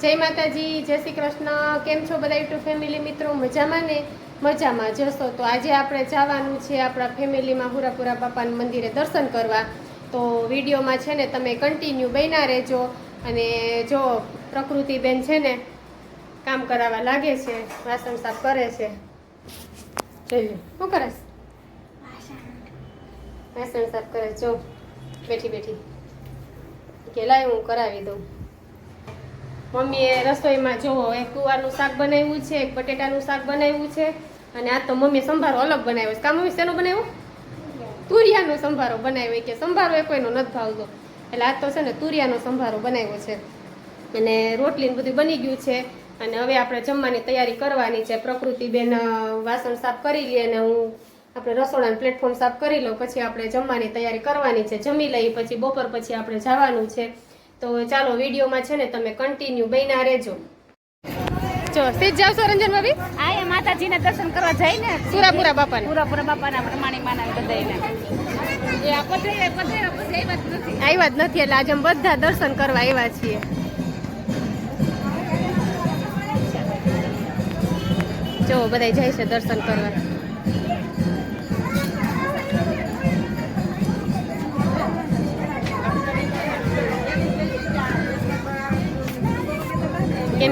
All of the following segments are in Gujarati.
જય માતાજી, જય શ્રી કૃષ્ણ. કેમ છો બધા યુટ્યુબ ફેમિલી મિત્રો? મજામાં ને? મજામાં, જશો તો આજે આપણે જવાનું છે આપણા ફેમિલીમાં હુરાપુરા બાપાના મંદિરે દર્શન કરવા. તો વિડીયોમાં છે ને તમે કન્ટિન્યુ બન્યા રહેજો. અને જો પ્રકૃતિબેન છે ને કામ કરાવવા લાગે છે, વાસણ સાફ કરે છે. જોઈએ શું કરે વાસણ સાફ કરે જો, બેઠી બેઠી. કે લાય હું કરાવી દઉં. મમ્મીએ રસોઈમાં જોવો એક કુવારનું શાક બનાવ્યું છે, એક બટેટાનું શાક બનાવ્યું છે, અને આ તો મમ્મી સંભારો અલગ બનાવ્યો છે. કા મમ્મી, શેનો બનાવ્યો? તુરિયાનો સંભારો બનાવ્યો કે સંભારો એ કોઈનો નથી ભાવતો. એટલે આ તો છે ને તુરિયાનો સંભારો બનાવ્યો છે. અને રોટલીને બધું બની ગયું છે. અને હવે આપણે જમવાની તૈયારી કરવાની છે. પ્રકૃતિબેન બેન વાસણ સાફ કરી લે અને હું આપણે રસોડાનું પ્લેટફોર્મ સાફ કરી લઉં. પછી આપણે જમવાની તૈયારી કરવાની છે. જમી લઈ પછી બપોર પછી આપણે જવાનું છે. તો ચાલો વિડીયોમાં છે ને તમે કન્ટિન્યુ બન્યા રહેજો. જો સીધ જાવ છો રંજન ભાભી? આ એ દર્શન કરવા જાય ને સુરાપુરા બાપાને પૂરા પૂરા બાપાના પ્રમાણે માના પછી આવ્યા જ નથી. આવ્યા જ નથી એટલે આજે અમે બધા દર્શન કરવા આવ્યા છીએ. જો બધા જાય છે દર્શન કરવા.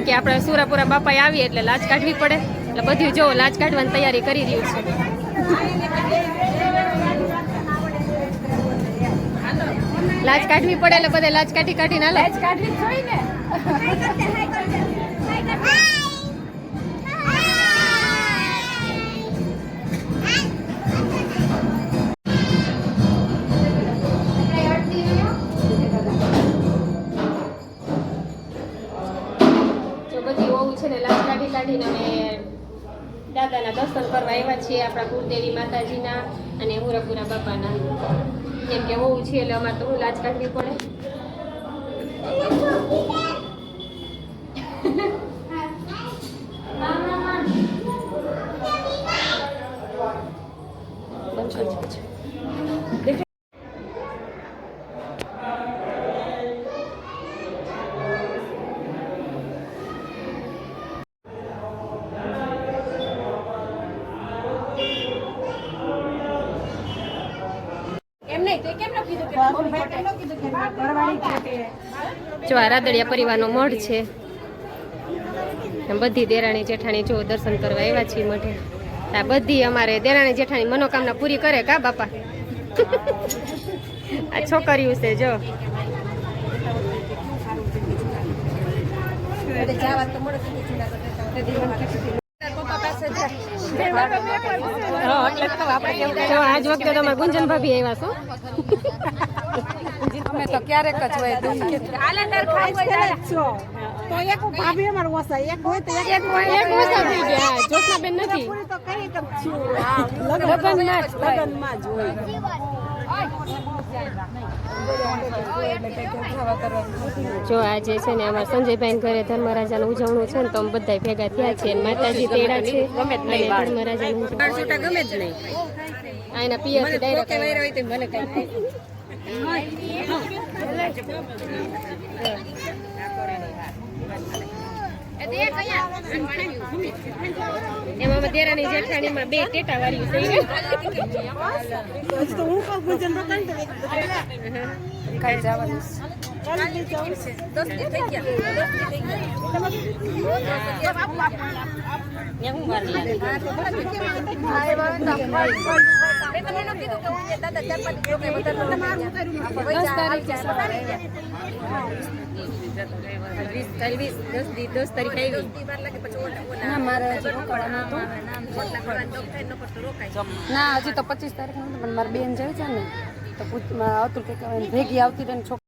કે આપણે સુરાપુરા બાપાએ આવીએ એટલે લાજ કાઢવી પડે. એટલે બધું જો લાજ કાઢવાની તૈયારી કરી રહ્યું છે. લાજ કાઢવી પડે એટલે બધે લાજ કાઢી હાલો. લાજ કાઢવી જોઈએ ને. ને લાજ કાઢી કાઢીને અમે દાદાના દર્શન કરવા આવ્યા છીએ આપણા કુળદેવી માતાજીના અને હુરાપુરા બાપાના. કેમ કે હોવું છે એટલે અમારે તો હું લાજ કાઢવી પડે. બંધ કરી દેજો. એમ નહીં તો કેમ ન કીધું કે મમ્મી કેમ ન કીધું કે ઘરવાળી છે જો આ રાદડિયા પરિવારનો મઢ છે. બધી દેરાણી જેઠાણી જો દર્શન કરવા આવ્યા છીએ મઢે. આ બધી અમારે દેરાણી જેઠાણી મનોકામના પૂરી કરે કા બાપા? આ છોકરીઓ છે જો. જો આજ વખતે તમે ગુંજન ભાભી આવ્યા છો અમે તો ક્યારેક જ હોય આલંદર ખાઈ છો તો એક ભાભી અમાર ઓસા એક હોય તો એક એક ઓછા થઈ ગયા જોશનાબેન નથી લગનમાં જ લગનમાં જ હોય. જો આજે છે ને અમારા સંજયભાઈ ઘરે ધર્મરાજાનું ઉજવણું છે ને તો અમે બધા ભેગા થયા છે અને માતાજી તેડા છે અને ધર્મરાજાનું ગમે જ નહીં. આ એના પિયર ડાયરેક્ટ મને કઈ એમાં દેરાની જેઠાણીમાં બે ટેટા વાળ્યું છે તો હું કહું ભોજન રોકાણ દસ તારીખ ના મારે હજી તો પચીસ તારીખ પણ મારી બેન જાય છે ને તો અતુલ કે ભેગી આવતી રહે